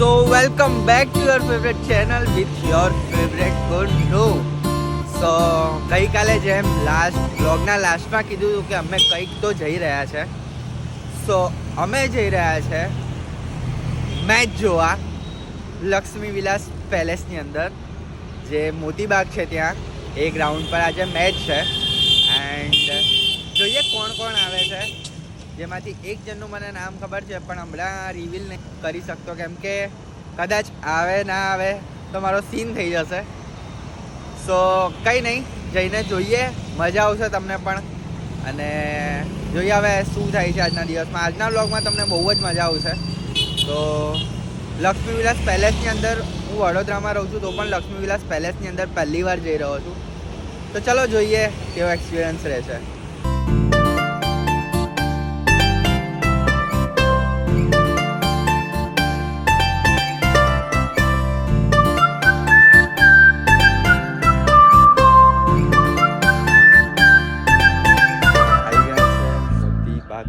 So welcome back to your favourite channel with your favourite Guddu so ગઈકાલે જેમ last બ્લોગના લાસ્ટમાં કીધું હતું કે અમે કંઈક તો જઈ રહ્યા છે. સો અમે જઈ રહ્યા છે મેચ જોવા લક્ષ્મી વિલાસ પેલેસની અંદર, જે મોતીબાગ છે ત્યાં. એ ગ્રાઉન્ડ પર આજે મેચ છે. એન્ડ જોઈએ કોણ કોણ આવે છે. જેમાંથી એક જણનું મને નામ ખબર છે, પણ હમણાં રિવીલ નહીં કરી શકતો. કેમ કે કદાચ આવે, ના આવે, તો મારો સીન થઈ જશે. સો કંઈ નહીં, જઈને જોઈએ. મજા આવશે તમને પણ. અને જોઈએ હવે શું થાય છે આજના દિવસમાં. આજના બ્લોગમાં તમને બહુ જ મજા આવશે. તો લક્ષ્મી વિલાસ પેલેસની અંદર હું વડોદરામાં રહું છું, તો પણ લક્ષ્મી વિલાસ પેલેસની અંદર પહેલી વાર જઈ રહ્યો છું. તો ચલો જોઈએ કેવો એક્સપિરિયન્સ રહેશે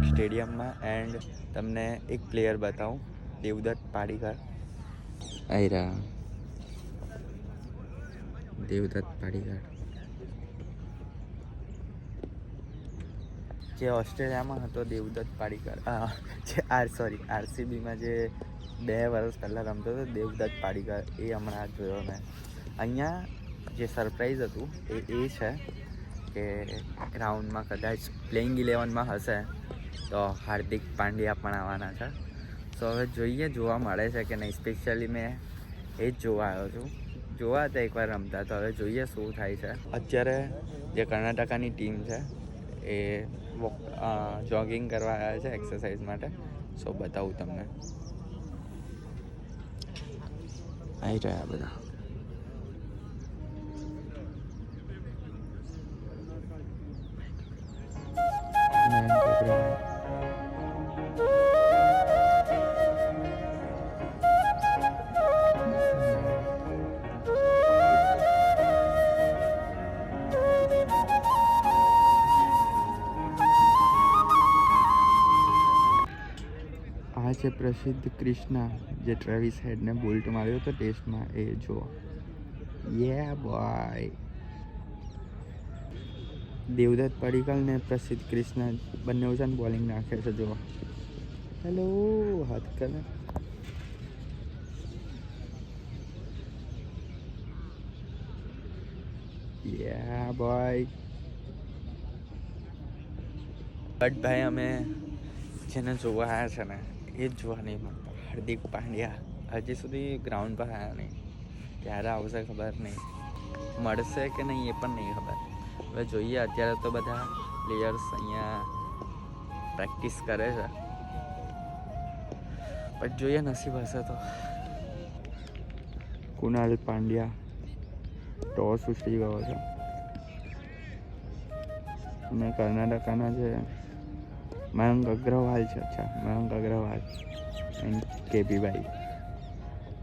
સ્ટેડિયમમાં એન્ડ તમને એક પ્લેયર બતાવું દેવદત્ત પાડીકર. આયરા. દેવદત્ત પાડીકર. જે ઓસ્ટ્રેલિયામાં હતો દેવદત્ત પાડીકર. જે આર સોરી આરસીબીમાં જે બે વર્ષ પહેલાં રમતો હતો દેવદત્ત પાડીકર. એ હમણાં જોયો મેં. અહીંયા જે સરપ્રાઈઝ હતું એ એ છે કે ગ્રાઉન્ડમાં કદાચ પ્લેઇંગ ઇલેવનમાં હશે. તો હાર્દિક પાંડ્યા પણ આવવાના છે. તો હવે જોઈએ, જોવા મળે છે કે નહીં. સ્પેશિયલી મેં એ જ જોવા આવ્યો છું. જોવા હતા એકવાર રમતા, તો હવે જોઈએ શું થાય છે. અત્યારે જે કર્ણાટકાની ટીમ છે, એ જોગિંગ કરવા આવ્યા છે એક્સરસાઇઝ માટે. સો બતાવું તમને. આવી રહ્યા બધા. છે પ્રસિદ્ધ ક્રિષ્ના જે ટ્રેવિસ હેડને બોલ્ટ માર્યો હતો ટેસ્ટમાં. એ જો. યે બોય દેવદત્ત પડીકલ ને પ્રસિદ્ધ ક્રિષ્ના બંને છે બોલિંગ નાખે છે જો હેલો હાથ કરે યા બોય બટ ભાઈ, અમે જેને જોવા આવ્યા છે ને એ જ જોવા નહીં મળતા હાર્દિક પાંડ્યા હજી સુધી ગ્રાઉન્ડ પર આવ્યા નહીં. ક્યારે આવશે ખબર નહીં. મળશે કે નહીં એ પણ નહીં ખબર. હવે જોઈએ, અત્યારે તો બધા પ્લેયર્સ અહીંયા પ્રેક્ટિસ કરે છે. પણ જોઈએ, નસીબ હશે તો. કુનાલ પાંડ્યા ટોસ ઉછળી ગયો છે. અને કર્ણાટકાના જે મયંક અગ્રવાલ છે, અચ્છા, મયંક અગ્રવાલ. એન્ડ કેપીભાઈ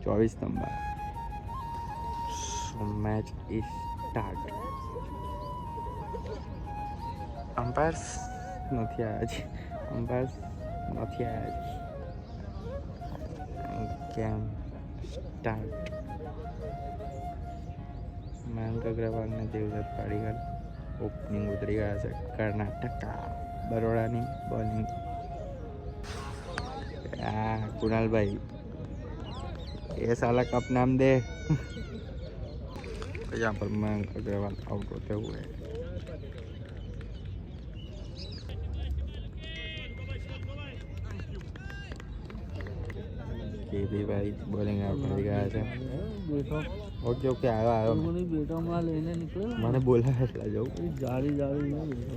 ચોવીસ number so match is start umpires નથી આવ્યા છે અમ્પાયર્સ નથી આવ્યા છે ગેમ સ્ટાર્ટ મયંક અગ્રવાલ ને દેવદત્ત પાડીકર ઓપનિંગ ઉતરી ગયા છે. કર્ણાટકા બરોડાની બોલિંગ. આ કુણાલભાઈ એ साला कप नाम दे यहाँ पर मयंक अग्रवाल आउट होते हुए કેબી ભાઈ બોલિંગ આઉટ થઈ ગયા છે ઓકે ઓકે આવ્યો આવ્યો મને બેટામાં લઈને નીકળ્યો મને બોલાવે એટલે જવું એ જાળી જાળી ના બેટો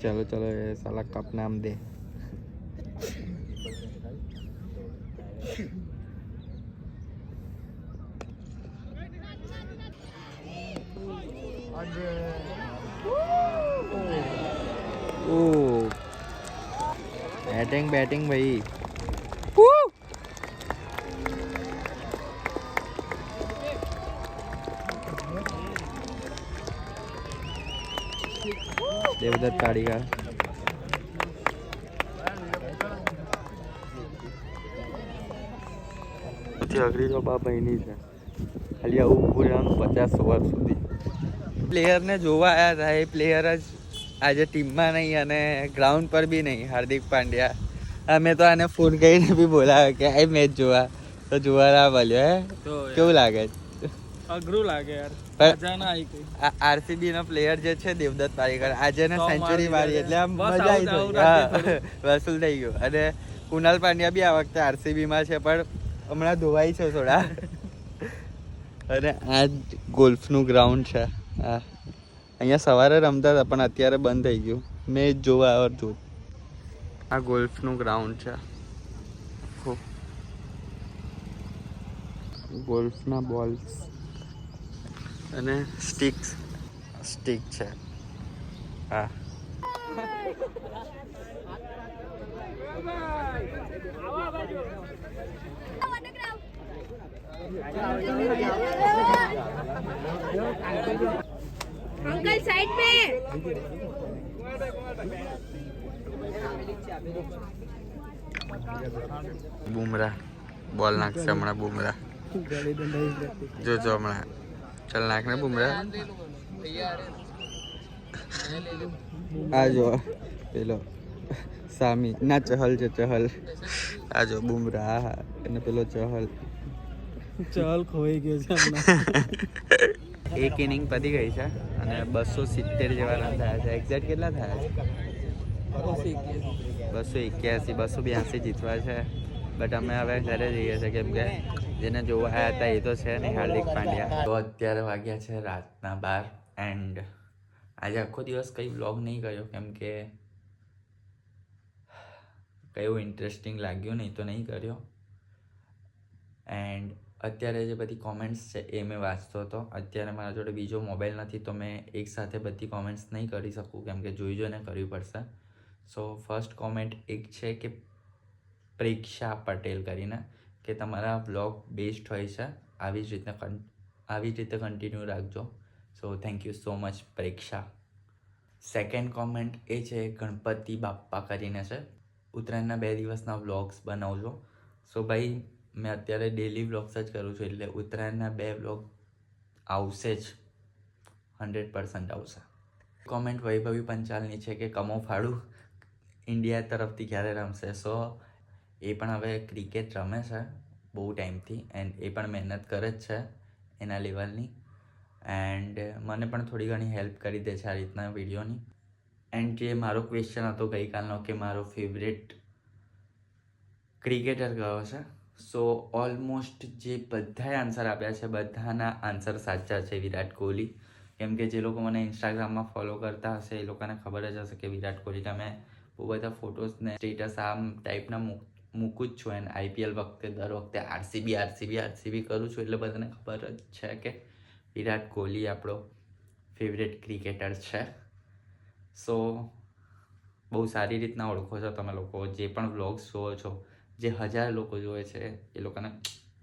ચલો ચલો એ साला कप नाम दे ઓ. બેટિંગ બેટિંગ ભાઈ. દેવદત્ત કાળીગા પછી અઘરી તો બાપ અહીંની છે. ખાલી આવું પૂરે આમ પચાસ વર્ષ સુધી. પ્લેયરને જોવા આવ્યા હતા એ પ્લેયર જ આજે ટીમમાં નહીં અને ગ્રાઉન્ડ પર બી નહીં હાર્દિક પાંડ્યા. અમે તો આને ફોન કરીને બી બોલાવ્યો કે આ મેચ જોવા. તો જોવા ના મળ્યો હે કેવું લાગે? અઘરું લાગે યાર. આરસીબી નો પ્લેયર જે છે દેવદત્ત પારીકર આજે ને સેન્ચુરી મારી એટલે આમ મજા આવી ગઈ. વસૂલ થઈ ગયું. અને કુનાલ પાંડ્યા બી આ વખતે આરસીબીમાં છે પણ હમણાં ધોવાઈ છે થોડા. અને આ ગોલ્ફનું ગ્રાઉન્ડ છે. આ, અહીંયા સવારે રમતા હતા, પણ અત્યારે બંધ થઈ ગયું. મેં જોવા આવ્યો જો આ ગોલ્ફનું ગ્રાઉન્ડ છે. ગોલ્ફના બોલ્સ અને સ્ટિક્સ સ્ટિક છે. હા. अंकल साइड में બુમરાહ બોલ નાખશે હમણાં બુમરાહ જો જો હમણાં ચાલ નાખ ને બુમરાહ આ જો પેલો સામી ના ચહલ છે ચહલ આ જો બુમરાહ હા અને પેલો ચહલ ચાલ ખોઈ ગયો છે એક ઇનિંગ પતી ગઈ છે અને બસો સિત્તેર જેવા રન થયા છે. એક્ઝેક્ટ કેટલા થયા છે? બસો એક્યાસી, બસો બ્યાસી જીતવા છે. બટ અમે હવે ઘરે જઈએ છીએ કેમ કે જેને જોવા આવ્યા હતા એ તો છે નહીં, હાર્દિક પાંડ્યા. તો અત્યારે વાગ્યા છે રાતના બાર એન્ડ આજે આખો દિવસ કંઈ વ્લોગ નહીં કર્યો કેમ કે કયું ઇન્ટરેસ્ટિંગ લાગ્યું નહીં, તો નહીં કર્યો. એન્ડ અત્યારે જે બધી કોમેન્ટ્સ છે એ મેં વાંચતો હતો. અત્યારે મારા જોડે બીજો મોબાઈલ નથી તો મેં એકસાથે બધી કોમેન્ટ્સ નહીં કરી શકું. કેમ કે જોઈ જોઈને કરવી પડશે. સો ફર્સ્ટ કોમેન્ટ એક છે કે પ્રેક્ષા પટેલ કરીને કે તમારા બ્લોગ બેસ્ટ હોય છે. આવી જ રીતે કન આવી જ રીતે કન્ટિન્યુ રાખજો. So thank you so much Preksha. Second comment એ છે ગણપતિ બાપ્પા કરીને છે. ઉત્તરાયણના બે દિવસના વ્લોગ્સ બનાવજો. સો ભાઈ મેં અત્યારે ડેલી વ્લોગ્સ જ કરું છું, એટલે ઉત્તરાયણના બે વ્લોગ આવશે જ. હંડ્રેડ પર્સન્ટ આવશે. કોમેન્ટ વૈભવી પંચાલની છે કે કમો ફાળું ઇન્ડિયા તરફથી ક્યારે રમશે. સો એ પણ હવે ક્રિકેટ રમે છે બહુ ટાઈમથી એન્ડ એ પણ મહેનત કરે જ છે એના લેવલની એન્ડ મને પણ થોડી ઘણી હેલ્પ કરી દે છે આ રીતના વિડીયોની. એન્ડ જે મારો ક્વેશ્ચન હતો ગઈકાલનો કે મારો ફેવરેટ ક્રિકેટર કયો છે? સો ઓલમોસ્ટ જે બધાએ આન્સર આપ્યા છે, બધાના આન્સર સાચા છે, વિરાટ કોહલી. કેમ કે જે લોકો મને ઇન્સ્ટાગ્રામમાં ફોલો કરતા હશે, એ લોકોને ખબર જ હશે કે વિરાટ કોહલી તમે બહુ બધા ફોટોસને સ્ટેટસ આમ ટાઈપના મૂક જ છું. એન્ડ આઈપીએલ વખતે, દર વખતે આરસીબી આરસીબી આરસીબી કરું છું, એટલે બધાને ખબર જ છે કે વિરાટ કોહલી આપણો ફેવરેટ ક્રિકેટર છે. સો બહુ સારી રીતના ઓળખો છો તમે લોકો. જે પણ વ્લોગ્સ જુઓ છો જે હજાર લોકો જોવે છે, એ લોકોને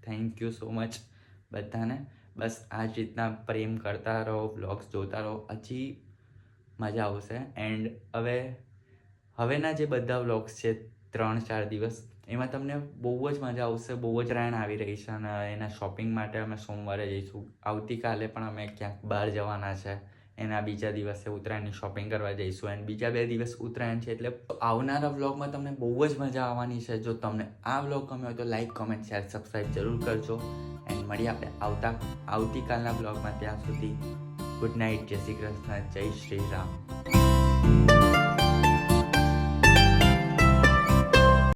થેન્ક યુ સો મચ બધાને. બસ આ જ રીતના પ્રેમ કરતા રહો વ્લોગ્સ જોતા રહો, હજી મજા આવશે. એન્ડ હવે, હવેના જે બધા વ્લોગ્સ છે, ત્રણ ચાર દિવસ, એમાં તમને બહુ જ મજા આવશે, બહુ જ રાયણ આવી રહી છે અને એના શોપિંગ માટે અમે સોમવારે જઈશું. આવતીકાલે પણ અમે ક્યાંક બહાર જવાના છે. એના બીજા દિવસે ઉત્તરાયણની શોપિંગ કરવા જઈશું. એન્ડ બીજા બે દિવસ ઉત્તરાયણ છે એટલે આવનારા વ્લોગમાં તમને બહુ જ મજા આવવાની છે. જો તમને આ વ્લોગ ગમ્યો હોય તો લાઈક કોમેન્ટ શેર સબસ્ક્રાઈબ જરૂર કરજો. એન્ડ મળીએ આપણે આવતા, આવતીકાલના વ્લોગમાં ત્યાં સુધી. ગુડ નાઇટ જય શ્રી કૃષ્ણ, જય શ્રી રામ.